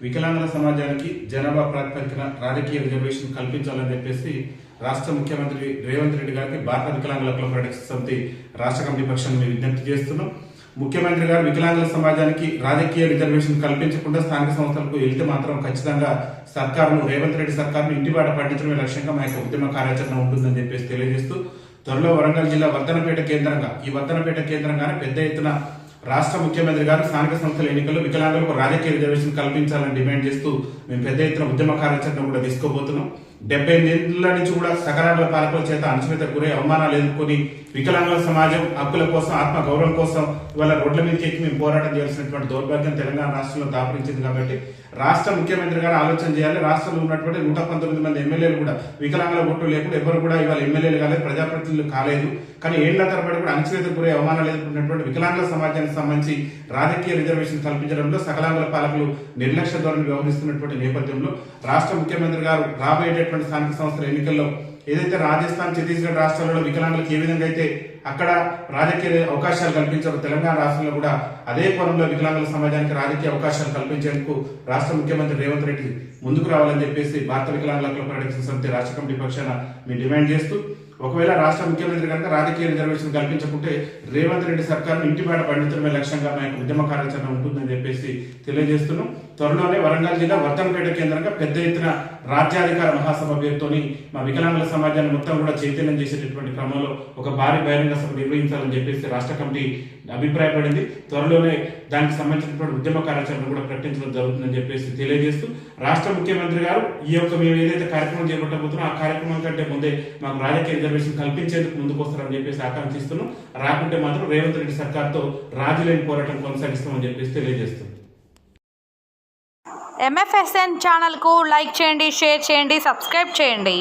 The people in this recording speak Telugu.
వికలాంగుల సమాజానికి జనాభా ప్రాతిపదికన రాజకీయ రిజర్వేషన్ కల్పించాలని చెప్పేసి రాష్ట్ర ముఖ్యమంత్రి రేవంత్ రెడ్డి గారికి భారత వికలాంగుల క్లబ్ పరిరక్షణ సమితి రాష్ట్ర కమిటీ పక్షాన్ని మేము విజ్ఞప్తి చేస్తున్నాం. ముఖ్యమంత్రి గారు వికలాంగుల సమాజానికి రాజకీయ రిజర్వేషన్ కల్పించకుండా స్థానిక సంస్థలకు వెళ్తే మాత్రం ఖచ్చితంగా సర్కారును రేవంత్ రెడ్డి సర్కారును ఇంటిబాట పట్టించడమే లక్ష్యంగా మా యొక్క ఉద్యమ కార్యాచరణ ఉంటుందని చెప్పేసి తెలియజేస్తూ త్వరలో వరంగల్ జిల్లా వర్ధనపేట కేంద్రంగా ఈ వర్ధనపేట కేంద్రంగానే పెద్ద ఎత్తున రాష్ట్ర ముఖ్యమంత్రి గారు స్థానిక సంస్థల ఎన్నికల్లో వికలాంగులకు రాజకీయ రిజర్వేషన్ కల్పించాలని డిమాండ్ చేస్తూ మేము పెద్ద ఎత్తున ఉద్యమ కార్యాచరణ కూడా తీసుకోబోతున్నాం. డెబ్బై ఎనిమిదిల నుంచి కూడా సకరాల పాలకుల చేత అణచివేత గురై అవమానాలు ఎదుర్కొని వికలాంగుల సమాజం హక్కుల కోసం ఆత్మ గౌరవం కోసం ఇవాళ రోడ్ల మీద ఎక్కి మేము పోరాటం చేయాల్సినటువంటి దౌర్భాగ్యం తెలంగాణ రాష్ట్రంలో దాపరించింది కాబట్టి రాష్ట్ర ముఖ్యమంత్రి గారు ఆలోచన చేయాలి. రాష్ట్రంలో ఉన్నటువంటి నూట పంతొమ్మిది మంది ఎమ్మెల్యేలు కూడా వికలాంగుల ఓట్లు లేకుండా ఎవరు కూడా ఇవాళ ఎమ్మెల్యేలు కాలేదు ప్రజాప్రతినిధులు కాలేదు. కానీ ఏళ్ళ తరబడి కూడా అణచివేత గురై అవమానాలు ఎదుర్కొన్నటువంటి వికలాంగుల సమాజానికి సంబంధించి రాజకీయ రిజర్వేషన్ కల్పించడంలో సకలాంగుల పాలకులు నిర్లక్ష్య ధోరణి వ్యవహరిస్తున్నటువంటి నేపథ్యంలో రాష్ట్ర ముఖ్యమంత్రి గారు రాబోయేటటువంటి స్థానిక సంస్థల ఎన్నికల్లో ఏదైతే రాజస్థాన్ ఛత్తీస్గఢ్ రాష్ట్రాలలో వికలాంగులకు ఏ విధంగా అయితే అక్కడ రాజకీయ అవకాశాలు కల్పించారు తెలంగాణ రాష్ట్రంలో కూడా అదే కోణంలో వికలాంగుల సమాజానికి రాజకీయ అవకాశాలు కల్పించేందుకు రాష్ట్ర ముఖ్యమంత్రి రేవంత్ రెడ్డి ముందుకు రావాలని చెప్పేసి భారత వికలాంగుల హక్కుల సమితి రాష్ట్ర కమిటీ పక్షాన మేము డిమాండ్ చేస్తూ ఒకవేళ రాష్ట్ర ముఖ్యమంత్రి కనుక రాజకీయ రిజర్వేషన్ కల్పించకుంటే రేవంత్ రెడ్డి సర్కార్ను ఇంటిపేట పండించడమే లక్ష్యంగా మా యొక్క ఉద్యమ కార్యాచరణ ఉంటుందని చెప్పేసి తెలియజేస్తున్నాం. త్వరలోనే వరంగల్ జిల్లా వర్ధనపేట కేంద్రంగా పెద్ద ఎత్తున రాజ్యాధికార మహాసభ పేరుతోని మా వికలాంగుల సమాజాన్ని మొత్తం కూడా చైతన్యం చేసేటటువంటి క్రమంలో ఒక భారీ బహిరంగ సభ నిర్వహించాలని చెప్పేసి రాష్ట్ర కమిటీ అభిప్రాయపడింది. త్వరలోనే దానికి సంబంధించినటువంటి ఉద్యమ కార్యాచరణ కూడా ప్రకటించడం జరుగుతుందని చెప్పేసి తెలియజేస్తూ రాష్ట్ర ముఖ్యమంత్రి గారు ఈ యొక్క మేము ఏదైతే కార్యక్రమం చేపట్టబోతున్నాం ఆ కార్యక్రమం కంటే ముందే మాకు రాజకీయ రిజర్వేషన్ కల్పించేందుకు ముందుకు వస్తారని చెప్పేసి ఆకాంక్షిస్తున్నాం. రాకుంటే మాత్రం రేవంత్ రెడ్డి సర్కార్తో రాజులేని పోరాటం కొనసాగిస్తామని చెప్పేసి తెలియజేస్తుంది ఎంఎఫ్ఎస్ఎన్ ఛానల్కు లైక్ చేయండి షేర్ చేయండి సబ్స్క్రైబ్ చేయండి.